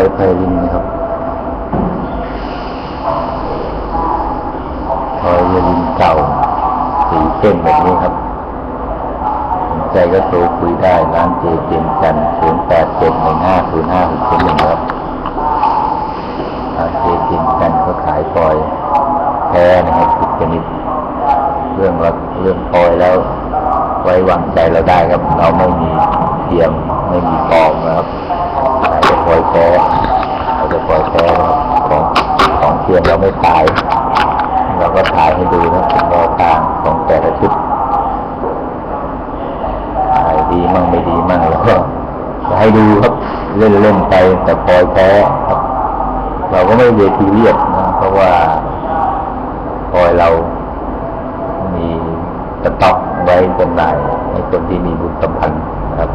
อยพลินนะครับพอยลินเก่า สีเส้นแบบนี้ครับสนใจก็โทรคุยได้ร้านเจเจมจันศูนย์แปดเจ็ดหนึ่งห้าศูนย์ห้าหกศูนย์หนึ่งครับร้านเจเจมจันก็ขายปล่อยแท้นะครับทุกชนิดเรื่องว่าเรื่องปล่อยแล้ว ไว้วางใจเราได้ครับ เราไม่มีเทียมไม่มีปลอมนะครับ ทียมเราไม่ขาย เราก็ถ่ายให้ดูนะเป็นแนวทางของแต่ละชุดถ่ายดีมั่งไม่ดีมั่งแล้วก็ให้ดูครับเล่นเล่นๆไปแต่ปล่อยแท้ครับเราก็ไม่เวทีเรียบนะเพราะว่าปล่อยเรามีสต็อกไว้จำหน่ายให้คนที่มีบุญสัมพันธ์ครับ